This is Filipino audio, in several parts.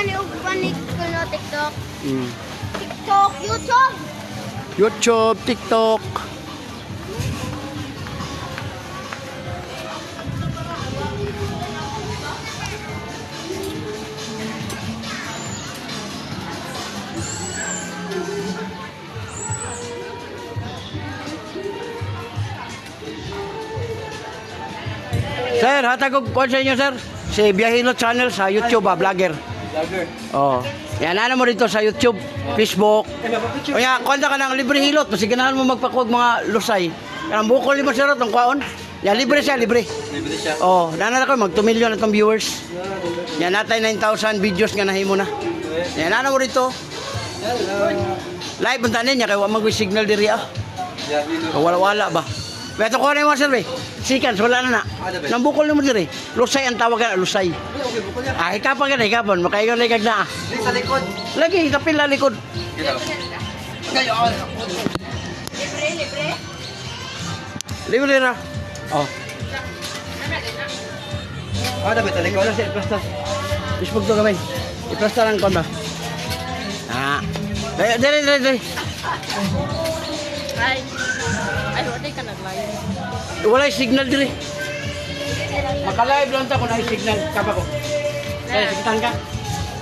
gani og panik ko no TikTok. Mm. TikTok, YouTube. YouTube, TikTok. Sir, hatag ko sa inyo, sir. Si Biyahino Channel sa YouTube, ah, vlogger. Vlogger. Oh. Yan, ano mo dito sa YouTube, Facebook. Kaya, kwenta ka ng libre hilot. Kasi ganahan mo magpakuwag mga lusay. Kaya, bukol lima sirot, ang kwaon. Yan, libre siya, libre. Libre siya. Oh, nanan ako, mag 2 million atong viewers. Yan, natay 9,000 videos nga nahimo na. Yan, ano mo dito? Hello. Live ang tanin niya, kaya wala mag-signal diri ah. Wala-wala ba? Beto ko na yung sir, eh. Sikans, wala na na. Nambukol mo diri. Lusay ang tawag na, lusay. Bukol. Ah, hikapan ka na, hikapan. Makaingon na ikag na ah. Sa likod. Lagi, hikapin la likod. Kita. Kayo. Libre, libre. Libre na. Oh. Ah, dapat sa likod. Wala siya, iplasta. Facebook to gamay. Iplasta lang kon ba? Ah. Dali, dali, dali, dali. Wala yung signal diri. Maka-live lang ta kung na signal. Kapa ko. Kaya, sikitan ka.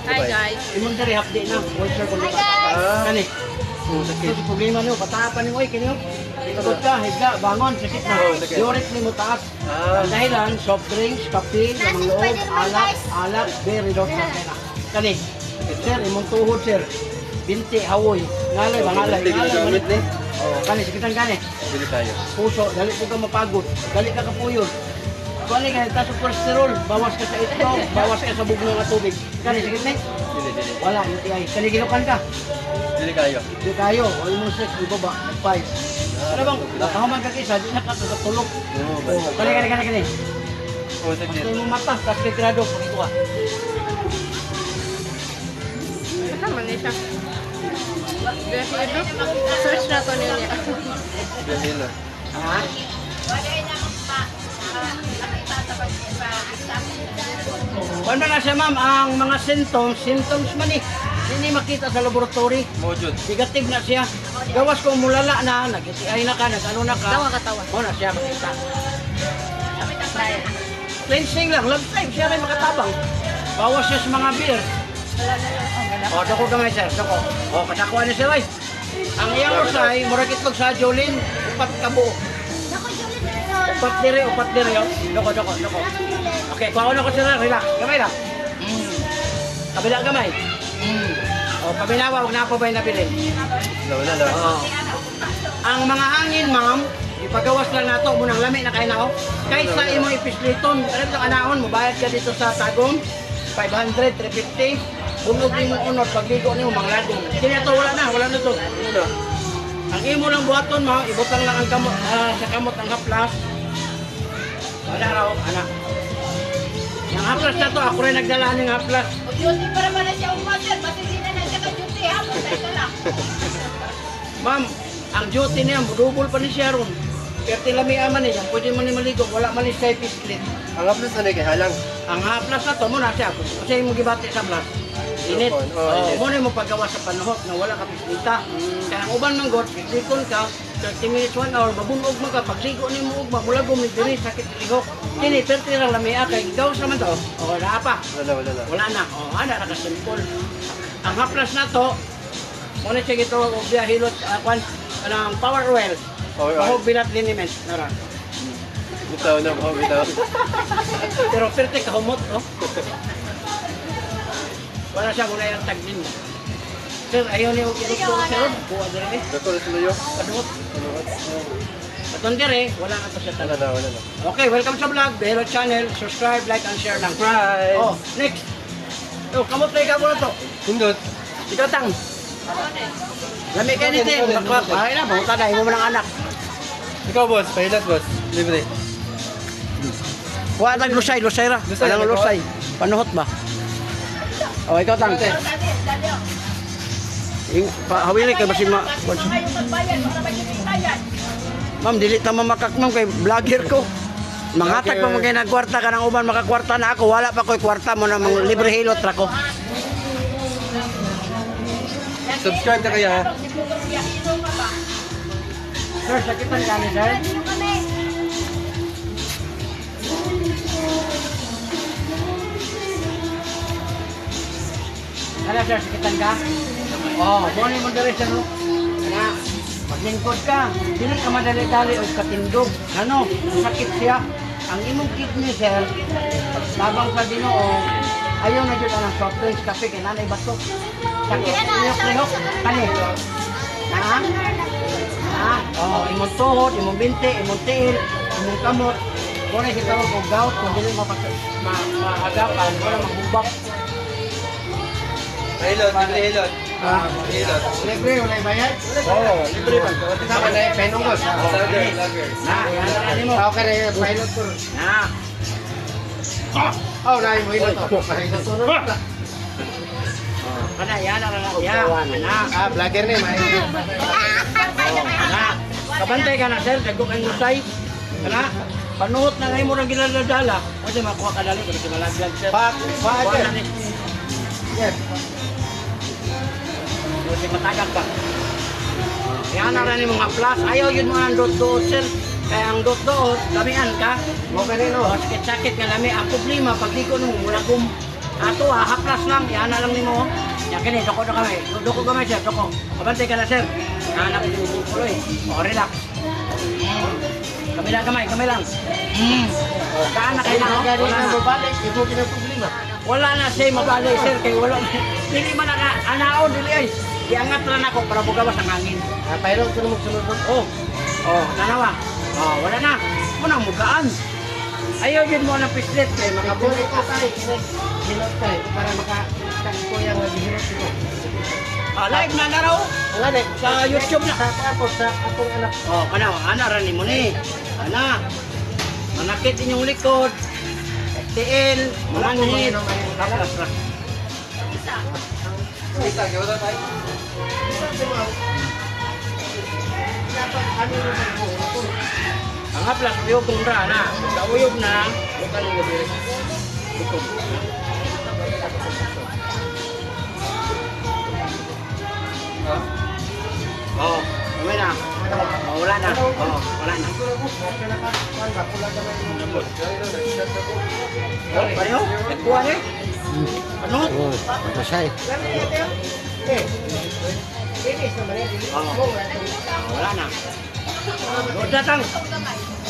Hi guys. Imong diri hapdi na. Voice Hi, lupa. guys. Kani. Oh, sakit. Ito problema niyo, patapan niyo, oy, kaniyo. Ikot ka, higla, bangon, sakit na. Oh. Diurit ni mo taas. Ah. Ang dahilan, soft drinks, kape, lamang loob, alak, alak, very dot na kaya. Kani. Sir, imong tuhod, sir. Binti, hawoy. Ngalay, ko ngalay, nagamit ni. Oh, kani, sakitan kani. Bili tayo. Puso, dali ko ka mapagod. Dali ka kapuyod. Kani ka, taso cholesterol. Bawas ka sa itlog, bawas ka sa bugno nga tubig. Kani, sakit ni. Bili, bili. Wala, UTI. Kani, ginukan ka. Bili kayo. Di tayo, all mo sex, ibaba, nag-five. Ano bang, nakahaman ka kisa, di na ka tulog. Oo, kani, kani, kani, kani. Oh. Gusto mo mata, tapos kay grado, pagito ka. Kasama niya siya. Biyahino. Search na to niya. Bili na. Ha? Ano na siya ma'am, ang mga symptoms, symptoms man eh. Hindi makita sa laboratory. Mojud. Negative na siya. Gawas kung mulala na, nag-ITI na ka, nag-ano na ka. Tawa ka tawa. Mo na siya makita. Cleansing lang, love time, siya rin makatabang. Bawas siya sa mga beer. O, dako gamay sir, dako. O, kadakuha niya sir, ay. Ang iyang usay, murag itlog sa Jolene, upat ka buo. Upat dire, upat dire, o. Dako, dako, dako. Okay, kuha ko na ko sir, relax. Gamay lang. Mm. Kabila gamay. Mm. O, paminawa, huwag na po ba yung nabilin? Wala, wala lang. Oo. Ang mga hangin, ma'am, ipagawas lang nato munang lami na kay nao. Kaysa imo ipisliton, ano ang anaon mo bayad ka dito sa Tagum 500, 350. Bunog nimo unod pagligo nimo mga ladong. Kini to wala na, wala na to. Ano? Ang imo lang buhaton mo, ibutang lang ang kamot ah, sa kamot ang haplas. Wala raw, anak. Yung haplas na to, ako rin nagdala ng haplas. Duty para pala siya umasan. Basta hindi na siya ka-duty. Hapon tayo ka lang. Ma'am, ang duty niya, double pa ni siya ron. Pero tilami aman niya, pwede mo ni maligo, wala man ni side split. Ang haplas na kay halang. Ang haplas na to, muna siya, kasi mo gibati sa blas. Init. Oh, init. muna mo paggawa sa panuhot na wala ka pislita. Kaya ang uban man god, pisliton ka, 30 minutes, 1 hour, mabunog mo ka, pagligo ni mo ugma, mula gumig diri, sakit lihok. Kini, perti lang lamia, kay gawas naman to. O, wala pa. Wala, wala lang. Wala na. O, ana, nakasimple. Ang haplas na to, muna siya gito, o biyahilot, uh, kwan, anong power oil. Power oil. Mahog binat liniment. Nara. Bitaw na, oh, bitaw. Pero perte kahumot, oh. Wala siya muna yung tag din. Sir, ayaw niyo iluto sir. Buwa din eh. Dako na tuloy yun. Panuot. Atong dire, wala na to siya Wala na, wala na. Okay, welcome sa vlog. Behelo Channel. Subscribe, like, and share lang. Surprise! Oh, next. Oh, kamot na ikaw muna to. Hindot. Ikaw tang. Lami kayo ni Tim. Bakwak. Ay na, bangutan na. Imo mo ng anak. Ikaw, boss. Pahilat, boss. Libre. Huwag tag lusay, lusay ra. Ano, lusay. Panuhot ba? Oh, ikaw tang. Ing- pa- Hawili kay basi ma... Ma'am, dili ta mamakak ma'am kay vlogger ko. Manghatag pa mo kay nagkwarta ka ng uban makakwarta na ako. Wala pa ko'y kwarta mo na mga libre hilot ra ko. Subscribe na kayo ha. Sir, sakitan ka ni sir? Ano sir, sakitan ka? Oo, oh, mo dali sir. no? Kaya, maglingkod ka. Dili ka madali-dali o katindog. Ano, sakit siya. Ang imong kidney sir, labang sa dinoo, ayaw na dyan ang soft drinks, kape, kay nanay bato. Sakit, lihok-lihok, kani. Ha? Ha? Oh, imong tuhod, imong binti, imong tiil, imong kamot. Kung na kita kong gout, kung mapas ma maagapan, wala maghubak. Hilot, libre hilot. Ah, Hilot. libre, wala bayad? Oo, libre man. Tama na yung penungos. Lager, lager. Na, yan mo. Okay pilot ko. Na. Oh, na yung pilot ko. Pilot ko na. Kana, yan. Yan, na. Ah, vlogger na, may. Oh, na. Kabantay ka na, sir. Dagko kang lusay. Kana. Panuhot na ngayon mo rin gilaladala. Kasi makuha ka dali. Kasi malaglag, sir. Pa, pa, sir. Yes. Kasi matagag ka. Yan na rin mga plus. Ayaw yun mga dot-dot, sir. Kaya ang dot-dot, damihan ka. Mo kanino? O, sakit-sakit nga lami. Ang problema, pag di ko nung mula kong ato ha, haplas lang. Yan na lang ni mo. Yan kini, doko na kami. Doko kami, sir. Doko. Kabantay ka na, sir. Hanap yung bukulo eh. O, relax. Kami lang kamay, kami lang. Mm. O, kaan na kayo na. Wala na. mabalik, ito problema. Wala na siya mabalay, sir. Kay wala. Dili man naka, anao, dili ay. Iangat lang ako para bugawas ang hangin. Ah, pilot ko na magsunod. Oh, oh, nanawa. Oh, wala na. Muna mugaan. Ayaw yun mo ng pislet kay mga Kabuli bulit ko tayo, hinot tayo, para maka ko yung naghihirot ito. Ah, live na na raw. Ang anak, Sa YouTube na. Tapos sa akong anak. Oh, kana, ana ra ni mo ni. Ana. Manakit inyong likod. Kaplas ra. Isa, Ang haplak yung kung ra na. Na, bukan yung gabi. Likod. Oh, wala na. Oh, wala na. Oh, wala na. Oh, pareho? Nagkuha ni? Ano? Ito siya eh. Oh, wala na. Lord datang.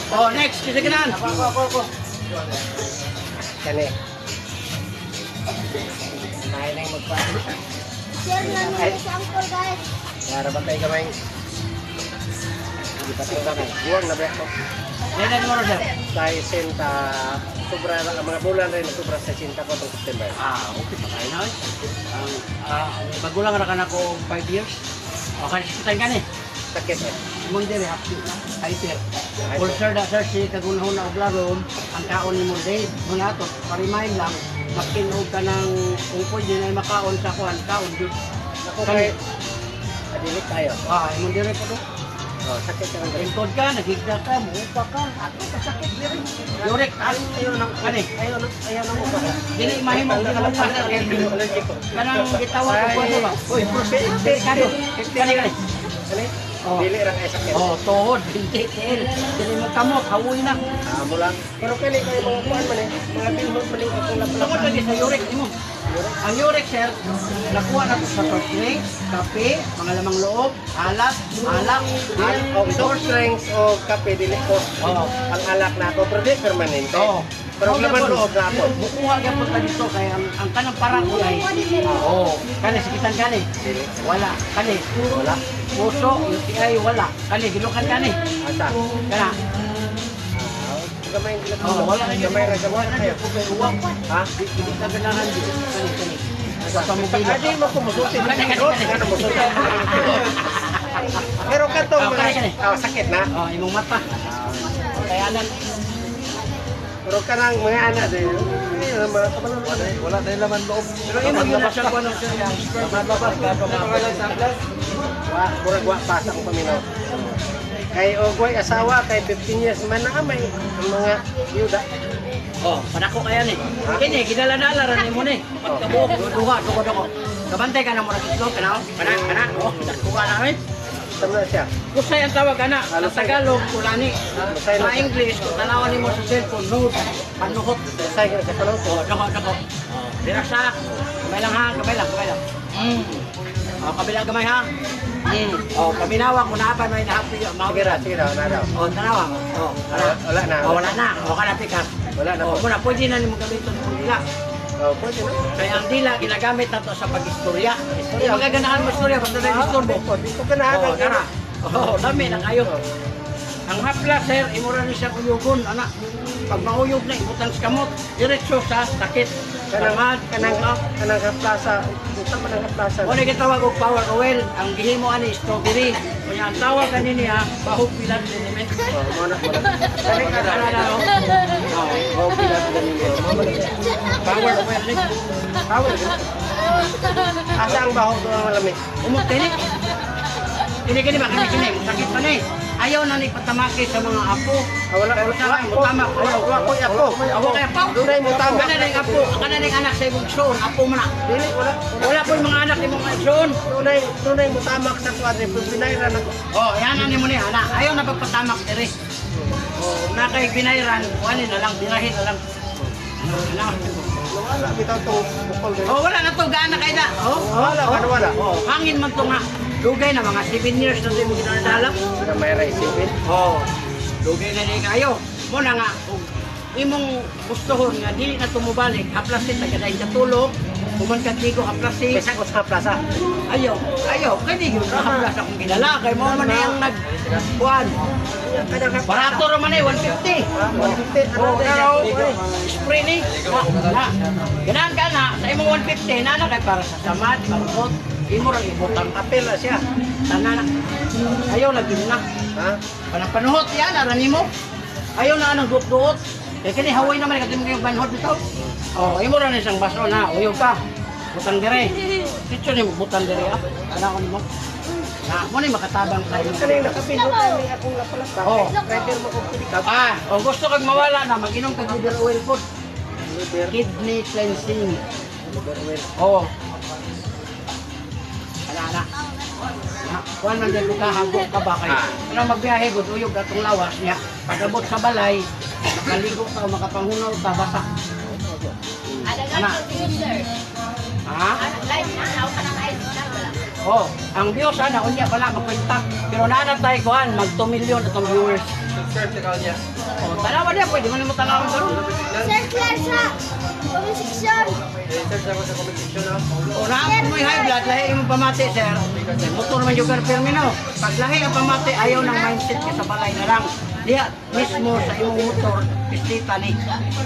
Oh, next, kisiganan. Kani. Kaya na yung. Share namin sa uncle guys. Para ba tayo kamay? Hindi pa tayo kamay. Buwang na ba ako? Yan mo sir. Tayo senta, sobra na, ang mga bulan rin, sobra sa sinta ko itong September. Ah, okay pa tayo na. Ang ah, magulang ra ka na ko 5 years. Okay, kita ka ni. Sakit eh. Imong dire happy na. Full sir da sir si kagunahon na og laron ang kaon ni day. Mga to, pa-remind lang makinog ka ng kung pwede na makaon sa kuan kaon jud. Ako kay, adilit tayo. Ah, imong dire po do. Oh, sakit ka ng Lingkod ka, nagigda ka, muupa ka, ato ka sakit dire. Yorek, ayaw ayaw nang kani. Ayaw na, ayaw na ba? Dili mahimo di pa sa Allergic ko. Kanang gitawag ko ko ba? Uy, prostate kani. Kani kani. Kani? Oh. Dili ra kay sakit. Oh, tuhod, binti, tiil. Dili mo kamot, hawoy na. Amo lang. Pero kani kayo mga kuan man eh. Mga pinhot man yung akong Tungod lapalapan. lagi sa uric mo. Ang uric sir, nakuha na sa soft drinks, kape, mga lamang loob, alak, alak, Al o soft drinks o kape dili ko. Oo. Ang alak na ako pero di permanente. Oo. Pero Oo, laman loob na ako. Bukuha ka po dito kaya ang, ang kanang parang ay Oo. Kani sikitan kani. Wala. Kani. Wala. Puso, UTI wala. Kani gilukan kani. Asa? Kana. Ah, Gamay ang gilap. Oh, wala na Gamay ra gamay Wala kayo. na ko kay uwak. Ha? Di di ka ganahan di. Kani kani. Sa pamugila. Adi mo ko. Ano musuti? Pero katong kani. mga oh, sakit na. Oh, imong mata. Kaya nan Pero kanang mga anak din. Mga kabalan mo eh. Wala dahil laman loob. Pero imo gyud na siya kuno sir yang Maglabas ka pa mga sablas. Wa, murag wa pasa ko paminaw. Kay Ogway asawa kay 15 years man na may ang mga yuda. Oh, padako kaya ni. Kini gidala-dala ra nimo ni. Pagkabuok duha duha duha. Kabantay ka na mo itlog kana. Kana kana. Oh, ka na rin. Tama siya. Kusay ang tawag kana. Sa Tagalog kulani. Sa. English kung tanawan nimo sa cellphone nude. Panuhot. Say ka sa kalong Oh, dako dako. Oh, dira sa. Kamay lang ha, kamay lang, kamay lang. Mm. Oh, kabilang gamay ha. Mm. Oh, paminawa kung naapan may nahapi yung mga Sige ra, sige ra, na daw. Oh, tanawa. Oh, Wala, wala na. Oh, wala na. Oh, kana pikas. Wala na Oh, po. muna pwede na nimo gamiton ng dila. Oh, pwede na. Kaya ang dila ginagamit nato sa pag-istorya. Istorya, magaganahan mo istorya basta na istorbo. Oh, di ko ganahan Oh, ang tara. Oh, dami na kayo. Ang hapla, sir, imura ni siya kuyugon, anak. Pag mauyog na, ibutang sa kamot, diretso sa sakit. Kanang Kanang, kanang kanang, kanang kaplaza, ito pa nang kaplaza. Muna kitawag og power oil, ang gihimo ani strawberry. Kaya ang tawag kanini ha, bahog pilat liniment. Oh, mo na, mo na. Kani ka na no? Oh, bahog pilat liniment. Power oil ni. Tawag. Asa ang baho ko ang malamig? Umot kini. Kini kini ba kini kini, sakit pa ni. Ayaw na ni patamaki sa mga apo. Ah, wala, wala, wala, tama ko. wala, wala ko, apo. Ako kay apo. Dunay mo tama. Kana ning apo, kana ning anak sa imong igsoon, apo mo na. Dili, wala. Wala po mga anak imong igsoon. Tunay, tunay mo tamak sa kwadre, pinayran ako. Oh, yan ani mo ni ana. Ayaw na pagpatamak diri. Oh, na kay binayran, wali na lang, birahin na lang. Ano? Wala, bitaw to, bukol. Oh, wala na to gaana kay da. Oh, Wala, wala, wala. oh, hangin man to nga. Dugay na mga 7 years na din mo ginadala. Wala, may raisipin. Oh, dugay na din kayo. Mo na nga, kung imong gustohon nga dili na tumubalik, haplasin na gaday katulog, kuman ka tigo haplasin. Kesa ko sa plaza. Ayaw, ayaw, kaya di yun haplas akong ginala, kay mo man yung nag kuan. Barato ro man eh 150. Ah, 150. Oh, Ano pero spray ni. Na, na. Ka na sa imong 150 na na kay para sa samad, malukot. Imo ra ibutang kapel siya. Tanan na. Ayaw na gid na. Ha? Panang panuhot yan, ara nimo. Ayaw na anang duot-duot. Kaya kini haway naman kasi mo yung banhot bitaw. Oh, imo ra ni isang baso na, uyog ka. Butang dire. Dito ni butang dire ah. Kana ko nimo. Na, mo ni makatabang sa imo. Kanina nakapindot kami akong lapalapa. Oh. Rider mo kong pilikap. Ah, o gusto kag mawala na, mag-inom kag liver oil food. Liver. Kidney cleansing. Oo. Ala na. Na, Kuan man dyan ka hago ka ba kay. Ano magbiyahe gud uyog atong lawas niya. Pagabot sa balay, makaligo ka makapangunaw ka basa. Ana. Ha? Oh, ang views ana unya pala magkwenta. Pero naanap tayo kuan mag 2 million atong viewers. Subscribe sa kanya. Oh, tanawa niya pwede man mo tanawon karon. Sir Claire sa comment section. I-search ako sa comment section ha. O na mo high blood, lahi yung pamati, sir. Motor man yung permino. Pag lahi ang pamati, ayaw ng mindset ka sa balay na lang. Diya, mismo sa imong motor, pistita ni,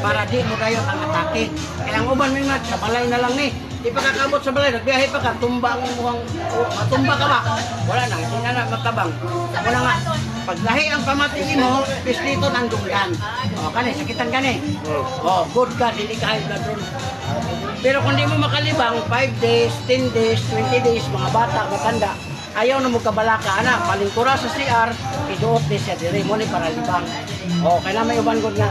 para di mo kayo ang atake. Kaya ang uban mo yung sa balay na lang ni. Di pa kakabot sa balay, nagbiyahe pa ka, tumba ang mukhang, oh, matumba ka ba? Wala na, hindi na na matabang. Wala nga, pag lahi ang pamati mo, pistito ng dunggan. O, kani, sakitan kani. O, good ka, dili ka high blood. Pero kung di mo makalibang, 5 days, 10 days, 20 days, mga bata, matanda, ayaw na mo kabalaka, anak, palingkura sa CR, iduot di siya diri mo ni para libang. O, kaya na may uban gud nga,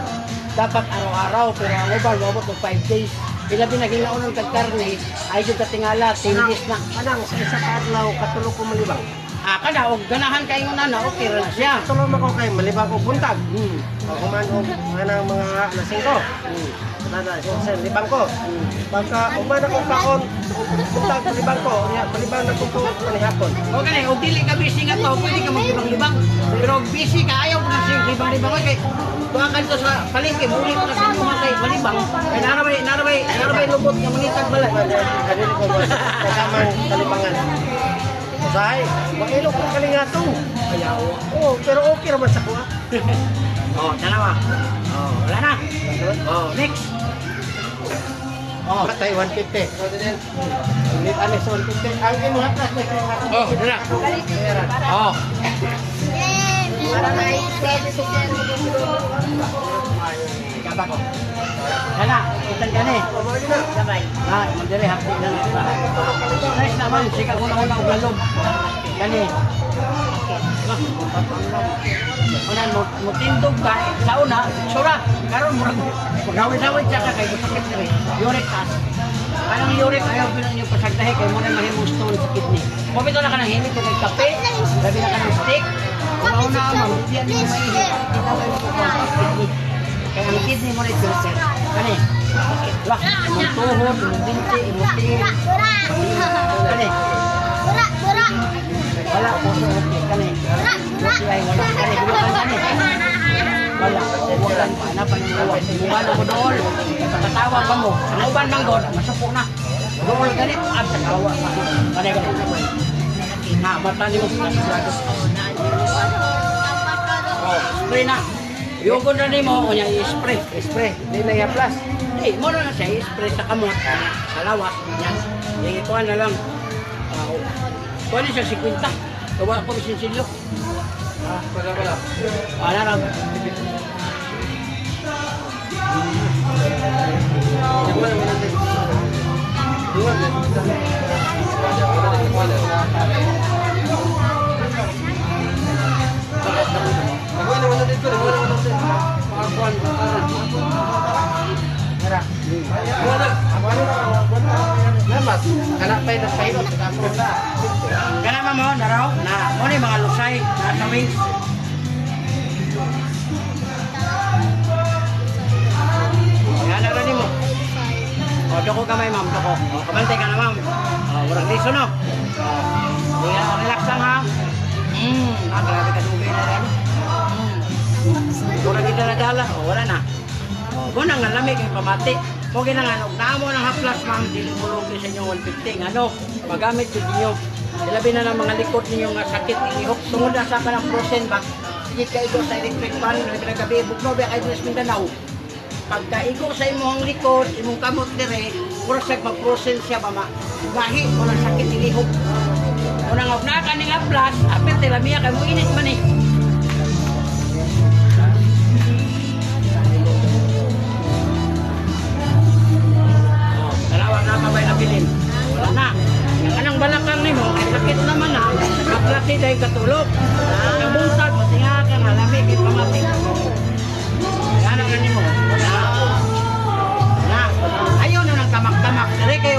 dapat araw-araw, pero ang uban, mabot ng 5 days. Pila din naging naunang kagkarne, ay yung katingala, 10 days na. Anang, sa isa ka adlaw, katulog ko malibang. Ah, kada, og ganahan kayo na na, okay rin siya. Tulog mo ko kay malibang ko buntag. Hmm. O kuman ko, anang mga lasing ko. Nada, sa libang ko. Pagka uman ako kaon, buntag malibang ko, niya malibang na ko ko panihapon. O gani, o dili ka busy nga to, pwede ka maglibang-libang. Pero og busy ka, ayaw ko na siya libang-libang. Okay, tuwa ka dito sa palengke, muli ko na sa mga kay malibang. Kaya narabay, narabay, narabay lubot nga mangitag balay. Hadin ko ba kasamang kalibangan. Usahay, mailo ko kalingatong. Ayaw. Oh, pero okay naman sa kuha. Oh, dalawa. Oh, wala na. Oh, next. Oh, Patay 150. Ulit alis 150. Ang imo hatras may kaya oh, dala. Oh! Para may kaba ko. Dala, itan ka ni. Sabay. Ah, magdali hapdi na lang. Nice naman, sikat mo na unang ugalog. Kani. Lah, Unan mo mo tindog ka sa una, sura. Karon murag gawin-gawin siya ka kay sakit diri. Uric acid. Kanang uric ayaw bilang yung pasagdahe kay mo na mahimong stone sa kidney. Kung ito na ka nang himit kay kape, labi na ka ng stick. Kung ako na mahudian mo ko sa kidney. Kaya ang kidney mo na ito, sir. Kani? Lah, imong tuhod, imong binti, imong tingin. Kani? Wala po sa okay. Kani? Bukan pa. Ano pa yung uwan? Iwan ako doon. Pagkatawa pa mo. Ang uban mang doon. Masupo na. Doon ganit. At nakawa. Kani, kani. Na, mata ni mo sa Oh, spray na. Yung na ni mo, kanya i-spray. Spray, di na i-plus. Eh, mo na siya i-spray sa kamot. Sa lawas. Yan. Na lang. Uh, na siya 50. Kawa ko bisinsilyo. Wala, wala. Ano lang. Wala, wala din. Wala din. Wala din. Wala din. O, doko kamay ma'am, doko. O, kabantay ka na ma'am. O, walang liso no. O, Kaya relax lang ha. Mm, ah, grabe ka dugay na rin. Mm. Wala kita na dala. O, wala na. O, kung nang nalamig kay pamati. Mo ginang naamo ng haplas ma'am, dili mo lugi sa inyong 150. Ano, magamit yun ninyo. Ilabi na ng mga likod ninyo nga sakit ihok. Tungod na sa ka ng prosen ba? Sige ka igo sa electric fan, na pinagabi, bukno ba kayo sa Mindanao. Pagka igo sa imong likod, imong kamot dire, pura sa mag-prosen siya ba ma? Gahi, wala sakit ilihok. Unang nga, na ka nga plus, apit tila miya kay mo init man eh. Oh, dalawa na kabay na bilin. Wala na. Ang anang balakang nimo, sakit naman na. Kaplati dahil katulog. Kabuntag, matinga ka na lamig, kay.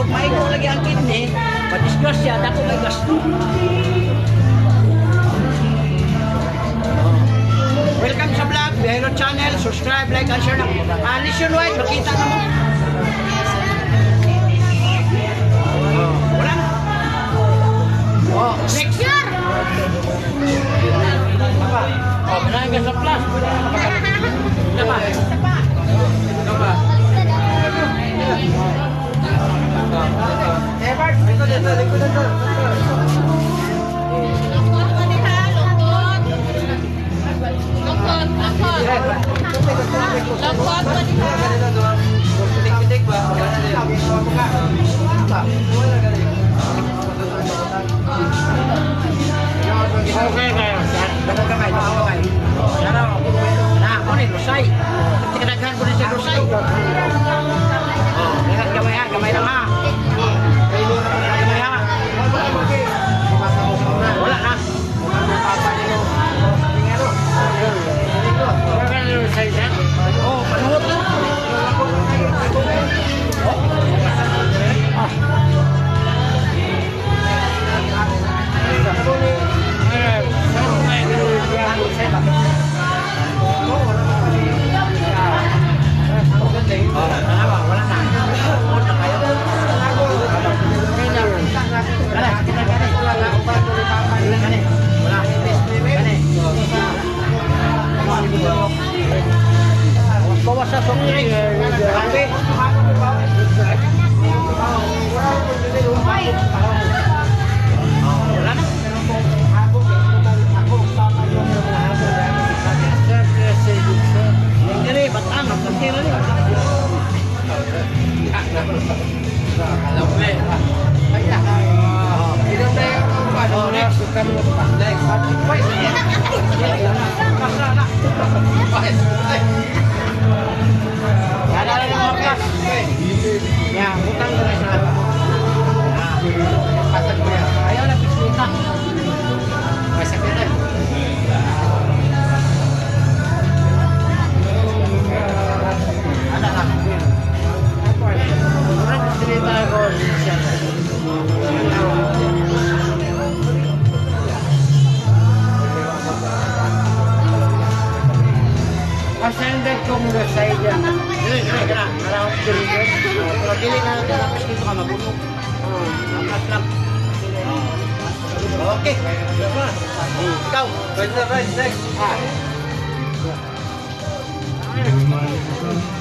Dari kayo, maigo lagi ang kidney. Padisgrasya, dako may gasto. Welcome sa vlog, Bihero Channel. Subscribe, like, and share na. Ah, nationwide, makita na mo. Oh, wala na. Oh, next. Sure. Oh, menahan ka sa plus. Ano ba? Ano ba? Dosay. Tingkadagan ko rin sa dosay. không? Natin ang dito ka mabulok. Angkas lang. Okay. Hmm, Ikaw. Pwede na, right, next. Ah.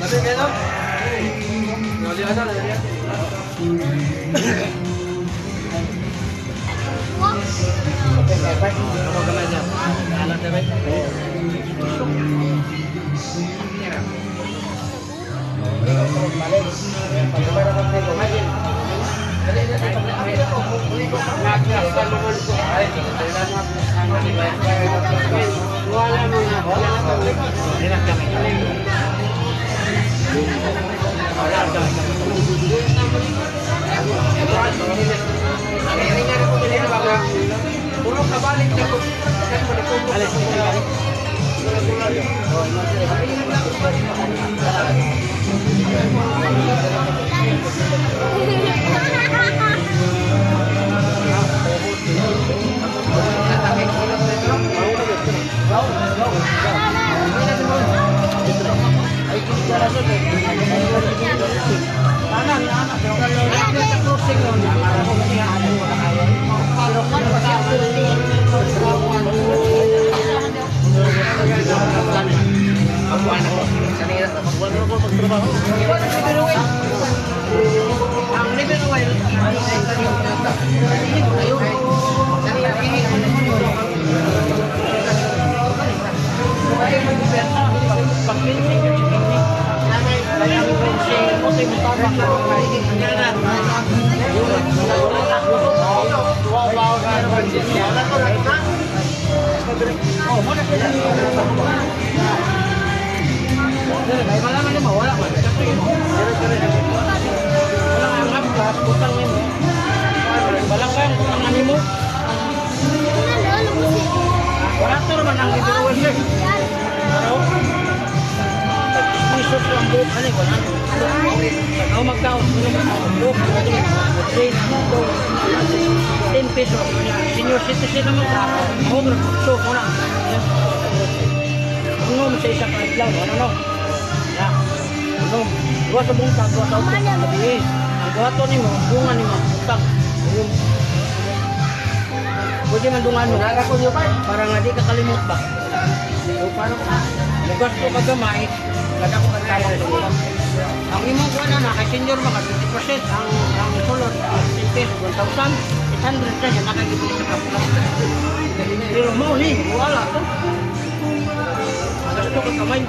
Sabi kayo, no? Nali ano, nali ano. Okay, bye bye. Ako gamay niya. Alam na ba? Wala mo na. Wala ano niyo mawala man. Wala ang haplas, butang nimo. Wala ka ang ano mo. Wala to ang oil sir. Ano? Piso sa ang buhok ano wala. Ako magkaon, ano ang buhok, trade mo 10 peso. Senior citizen naman ka. Mo so muna. Ano mo sa isang adlaw, ano no? Ano? Duwa sa buntag, duwa sa utok. Sabi, ang gato nimo, bunga nimo, utang. Ayun. Pwede man dungan mo. Naga ko niyo pa. Para nga di ka kalimot ba. So, ka? Mugas ko kagamay, kada ko na nila. Ang imong kuha na na, kay senior maka 20%, ang, ang sulod, 10 pesos, 1,000, 800 na siya, nakagibili sa kapla. Pero mo ni, wala to. Gusto ko kamay.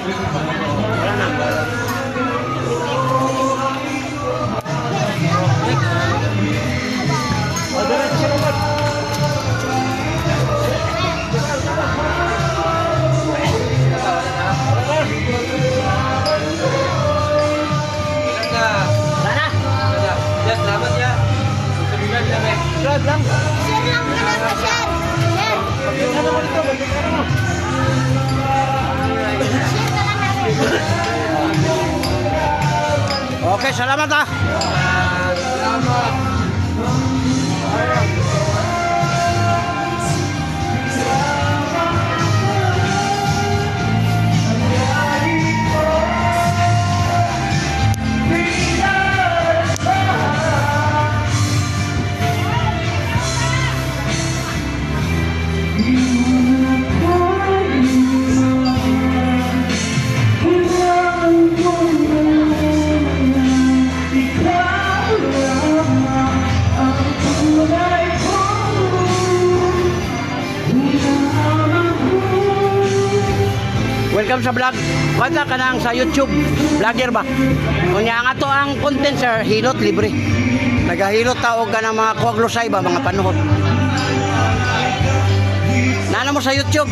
Wala na. Welcome sa vlog. Wala ka nang sa YouTube. Vlogger ba? Kunya nga to ang content sir, hilot libre. Nagahilot taog ka ng mga kuwaglusay ba, mga panuhot. Nana mo sa YouTube.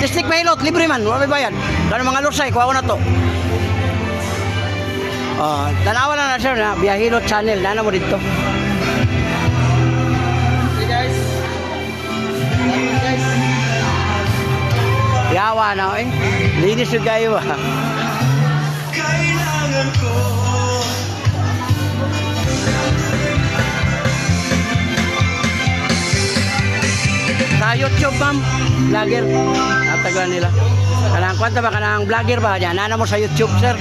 Tistik mahilot, libre man, wala bayad. Kano mga lusay, kuha ko na to. Ah, tanawa na na sir na Biyahilot channel, nana mo dito. Yawa na eh. Linis yung kayo ah. Sa YouTube ma'am, vlogger. Natagalan nila. Kanang kwanta ba kanang vlogger ba? Yan, nana mo sa YouTube, sir.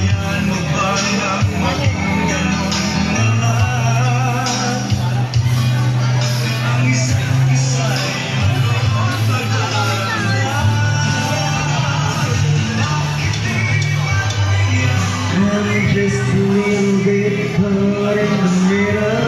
Just to little bit put in the middle.